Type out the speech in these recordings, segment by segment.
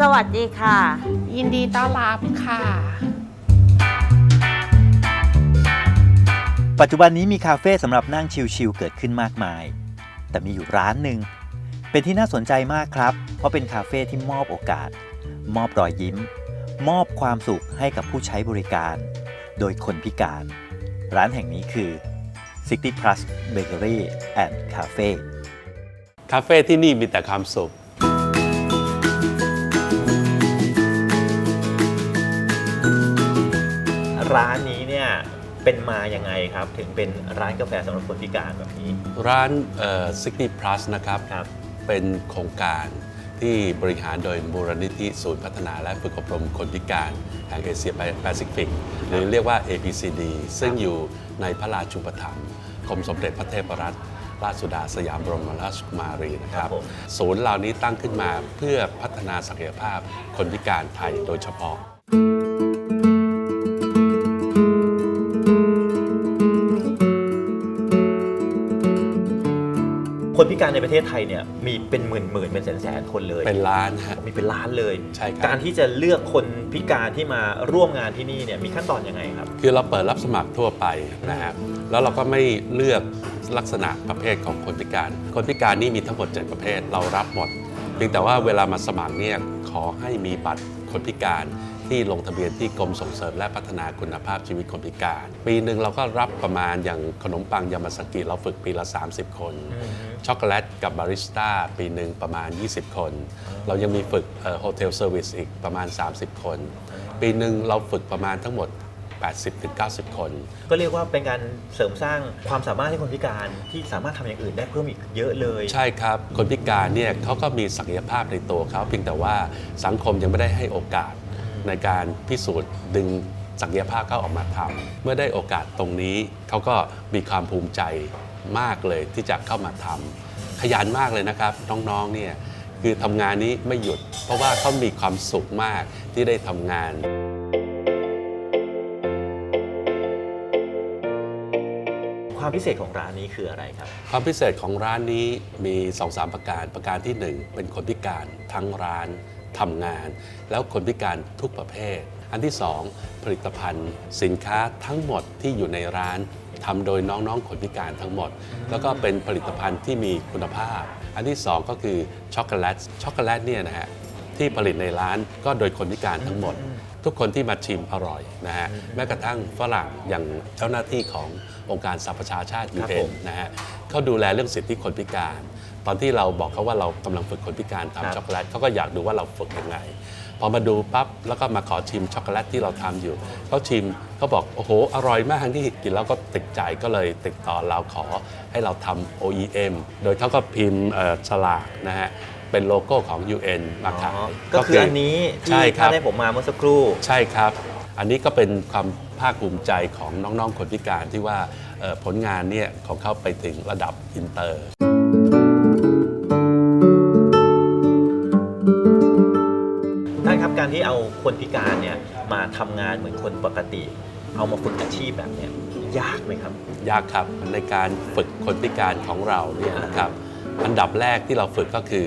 สวัสดีค่ะ ยินดีต้อนรับค่ะ ปัจจุบันนี้มีคาเฟ่สำหรับนั่งชิลๆเกิดขึ้นมากมาย แต่มีอยู่ร้านหนึ่ง เป็นที่น่าสนใจมากครับ เพราะเป็นคาเฟ่ที่มอบโอกาส มอบรอยยิ้ม มอบความสุขให้กับผู้ใช้บริการ โดยคนพิการ ร้านแห่งนี้คือ60 plus bakery and cafe คาเฟ่ที่นี่มีแต่ความสุข ร้านนี้เนี่ยเป็นมายังไงครับ ถึงเป็นร้านกาแฟสำหรับคนพิการแบบนี้ ร้านเอ่อ60 plus นะครับ ครับ เป็นโครงการที่บริหารโดยมูลนิธิศูนย์พัฒนาและฝึกอบรมคนพิการ แห่งเอเชียแปซิฟิก หรือเรียกว่า APCD ซึ่งอยู่ในพระราชุปถัมภ์กรมสมเด็จพระเทพรัตนราชสุดาสยามบรมราชกุมารีนะครับครับผมศูนย์เหล่านี้ตั้งขึ้นมาเพื่อพัฒนาศักยภาพคนพิการไทยโดยเฉพาะ คนพิการในประเทศไทยเนี่ยมีเป็นหมื่นหมื่นๆเป็นแสนแสนๆคนเลย เป็นล้านฮะ มีเป็นล้านเลยใช่ครับ การที่จะเลือกคนพิการที่มาร่วมงานที่นี่เนี่ยมีขั้นตอนยังไงครับ คือเราเปิดรับสมัครทั่วไปนะฮะแล้วเราก็ไม่เลือกลักษณะประเภทของคนพิการ คนพิการนี่มีทั้งหมด 7 ประเภทเรารับหมดเพียงแต่ว่าเวลามาสมัครเนี่ยขอให้มีบัตรคนพิการ ที่ลงทะเบียนที่กรมส่งเสริมและพัฒนาคุณภาพชีวิตคนพิการ ปีหนึ่งเราก็รับประมาณอย่างขนมปังยามาสกิเราฝึกปีละ 30 คน ช็อกโกแลตกับบาริสต้าปีหนึ่งประมาณ 20 คน เรายังมีฝึกโฮเทลเซอร์วิสอีกประมาณ 30 คน ปีหนึ่งเราฝึกประมาณทั้งหมด80-90 คน ก็เรียกว่าเป็นการเสริมสร้างความสามารถให้คนพิการที่สามารถทำอย่างอื่นได้เพิ่มอีกเยอะเลย ใช่ครับ คนพิการเนี่ยเขาก็มีศักยภาพในตัวเขาเพียงแต่ว่าสังคมยังไม่ได้ให้โอกาส ในการพิสูจน์ดึงศักยภาพเขาออกมาทำเมื่อได้โอกาสตรงนี้เขาก็มีความภูมิใจมากเลยที่จะเข้ามาทำขยันมากเลยนะครับ น้องๆเนี่ยคือทำงานนี้ไม่หยุด เพราะว่าเขามีความสุขมากที่ได้ทำงานความพิเศษของร้านนี้คืออะไรครับ ความพิเศษของร้านนี้มี 2-3 ประการ ประการที่ 1 เป็นคนพิการทั้งร้าน ทำงาน แล้วคนพิการทุกประเภท อันที่ 2 ผลิตภัณฑ์ สินค้าทั้งหมดที่อยู่ในร้านทำโดยน้องๆคนพิการทั้งหมด แล้วก็เป็นผลิตภัณฑ์ที่มีคุณภาพ อันที่ 2 ก็คือช็อกโกแลตช็อกโกแลตเนี่ยนะฮะที่ผลิตในร้านก็โดยคนพิการทั้งหมด ทุกคนที่มาชิมอร่อยนะฮะแม้กระทั่งฝรั่งอย่างเจ้าหน้าที่ขององค์การสหประชาชาติครับ UN ผมนะฮะเขาดูแลเรื่องสิทธิคนพิการ ตอนที่เราบอกเขาว่าเรากำลังฝึกคนพิการครับทำช็อกโกแลตเขาก็อยากดูว่าเราฝึกยังไงพอมาดูปั๊บแล้วก็มาขอชิมช็อกโกแลตที่เราทำอยู่เขาชิมเขาบอกโอ้โหอร่อยมากที่กินแล้วก็ติดใจก็เลยติดต่อเราขอให้เราทำ OEM โดยเขาก็พิมพ์เอ่อฉลากนะฮะเป็นโลโก้ของ UN มาขายก็คืออันนี้ที่ใช่ครัท่าบนได้ผมมาเมื่อสักครู่ใช่ครับ อันนี้ก็เป็นความภาคภูมิใจของน้องๆคนพิการที่ว่าเอ่อผลงานเนี่ยของเขาไปถึงระดับอินเตอร์ การที่เอาคนพิการเนี่ยมาทำงานเหมือนคนปกติ เอามาฝึกอาชีพแบบเนี้ยยากไหมครับ ยากครับในการฝึกคนพิการของเราเนี่ยนะครับอันดับแรกที่เราฝึกก็คือ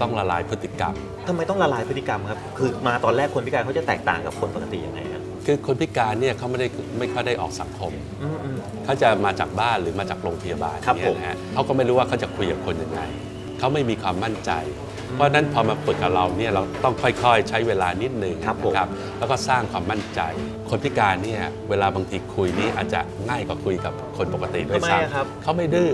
ต้องละลายพฤติกรรม ทำไมต้องละลายพฤติกรรมครับ คือมาตอนแรกคนพิการเขาจะแตกต่างกับคนปกติยังไงครับคือคนพิการเนี่ยเขาไม่ได้ไม่ค่อยได้ออกสังคม อืมอืม เขาจะมาจากบ้านหรือมาจากโรงพยาบาลครับเนี่ยนะฮะเขาก็ไม่รู้ว่าเขาจะคุยกับคนยังไงเขาไม่มีความมั่นใจ เพราะฉะนั้นพอมาฝึกกับเราเนี่ยเราต้องค่อยๆ ใช้เวลานิดหนึ่งครับผม นะแล้วก็สร้างความมั่นใจ คนพิการเนี่ยเวลาบางทีคุยนี่อาจจะง่ายกว่าคุยกับคนปกติด้วยทำไมซ้อะครับำเขาไม่ดื้อ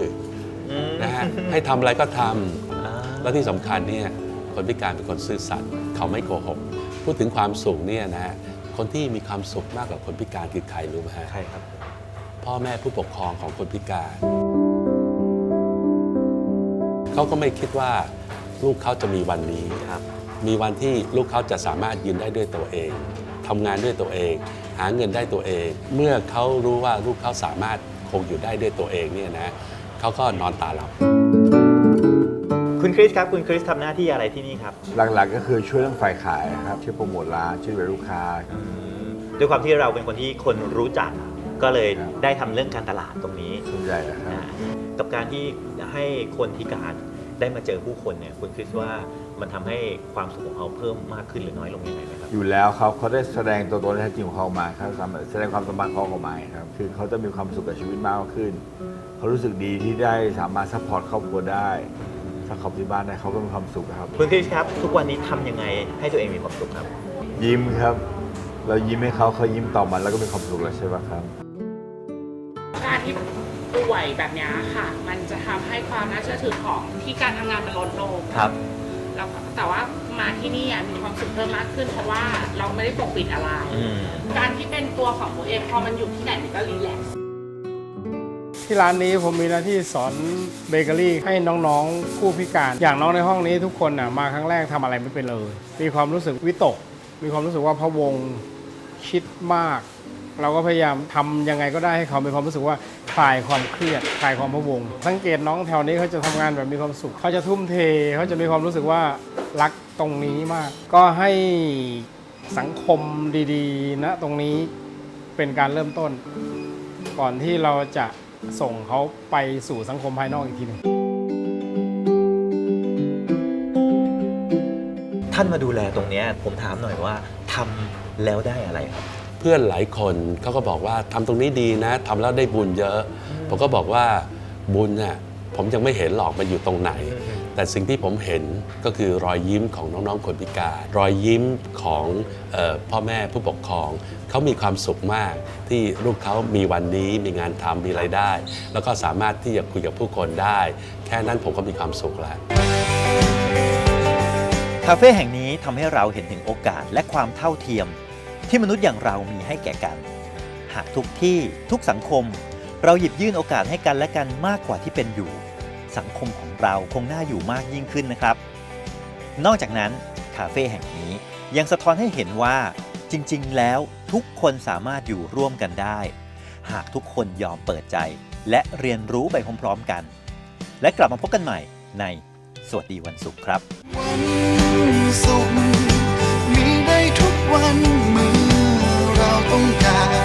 อืมนะฮะให้ทำอะไรก็ทำ อ่า แล้วที่สำคัญเนี่ยคนพิการเป็นคนซื่อสัตย์เขาไม่โกหก พูดถึงความสุขเนี่ยนะฮะคนที่มีความสุขมากกว่าคนพิการคือใครรู้ไหมฮะใช่ครับ พ่อแม่ผู้ปกครองของคนพิการ เขาก็ไม่คิดว่า ลูกเขาจะมีวันนี้ครับมีวันที่ลูกเขาจะสามารถยืนได้ด้วยตัวเองทำงานด้วยตัวเอง หาเงินได้ตัวเอง เมื่อเขารู้ว่าลูกเขาสามารถคงอยู่ได้ด้วยตัวเองเนี่ยนะเขาก็นอนตาหลับคุณคริสครับคุณคริสทำหน้าที่อะไรที่นี่ครับ หลักๆก็คือช่วยเรื่องฝ่ายขายครับช่วยโปรโมทร้านช่วยดูแลลูกค้าครับด้วยความที่เราเป็นคนที่คนรู้จักก็เลยครับได้ทำเรื่องการตลาดตรงนี้ส่วนใหญ่นะครับนะกับการที่ให้คนพิการ ได้มาเจอผู้คนเนี่ยคุณคิดว่ามันทำให้ความสุขของเขาเพิ่มมากขึ้นหรือน้อยลงยังไงไหมครับ อยู่แล้วครับเขาได้แสดงตัวตนที่แท้จริงของเขาออกมาครับสามารถแสดงความสามารถของเขาออกมาครับคือเขาจะมีความสุขกับชีวิตมากขึ้น เขารู้สึกดีที่ได้สามารถซัพพอร์ตครอบครัวได้ถ้าเขาที่บ้านได้เขาก็มีความสุขครับ คุณคริสครับ ทุกวันนี้ทำยังไงให้ตัวเองมีความสุขครับ ยิ้มครับ เรายิ้มให้เขาเขายิ้มตอบมันแล้วก็มีความสุขแล้วใช่ไหมครับ การที่ ป่วยแบบเนี้ยค่ะ มันจะทำให้ความน่าเชื่อถือของที่การทำงานมันลดลงครับแล้วก็แต่ว่ามาที่นี่อะมีความสุขเพิ่มมากขึ้น เพราะว่าเราไม่ได้ปกปิดอะไรอืมการที่เป็นตัวของตัวเองพอมันอยู่ที่ไหนมันก็รีแลกซ์ที่ร้านนี้ผมมีหน้าที่สอนเบเกอรี่ให้น้องๆผู้พิการ อย่างน้องในห้องนี้ทุกคนน่ะมาครั้งแรกทำอะไรไม่เป็นเลย มีความรู้สึกวิตก มีความรู้สึกว่าพะวงคิดมาก เราก็พยายามทำยังไงก็ได้ให้เขามีความรู้สึกว่าค ลายความเครียดคลายความพะวง สังเกตน้องแถวนี้เขาจะทำงานแบบมีความสุข เขาจะทุ่มเท เขาจะมีความรู้สึกว่ารักตรงนี้มาก ก็ให้สังคมดีๆนะตรงนี้เป็นการเริ่มต้น ก่อนที่เราจะส่งเขาไปสู่สังคมภายนอกอีกทีหนึ่งท่านมาดูแลตรงนี้ผมถามหน่อยว่าทำแล้วได้อะไรครับ เพื่อนหลายคนเขาก็บอกว่าทำตรงนี้ดีนะทำแล้วได้บุญเยอะ ผมก็บอกว่าบุญน่ะผมยังไม่เห็นหรอกมันอยู่ตรงไหน แต่สิ่งที่ผมเห็นก็คือรอยยิ้มของน้องๆคนพิการ รอยยิ้มของออพ่อแม่ผู้ปกครอง เขามีความสุขมากที่ลูกเขามีวันนี้มีงานทำมีรายได้ แล้วก็สามารถที่จะคุยกับผู้คนได้ แค่นั้นผมก็มีความสุขแล้วคาเฟ่แห่งนี้ทำให้เราเห็นถึงโอกาสและความเท่าเทียม ที่มนุษย์อย่างเรามีให้แก่กัน หากทุกที่ทุกสังคม เราหยิบยื่นโอกาสให้กันและกันมากกว่าที่เป็นอยู่ สังคมของเราคงน่าอยู่มากยิ่งขึ้นนะครับ นอกจากนั้นคาเฟ่แห่งนี้ยังสะท้อนให้เห็นว่าจริง ๆ แล้วทุกคนสามารถอยู่ร่วมกันได้ หากทุกคนยอมเปิดใจ และเรียนรู้ไปพร้อมๆกัน และกลับมาพบกันใหม่ในสวัสดีวันศุกร์ครับ วันศุกร์ nunca.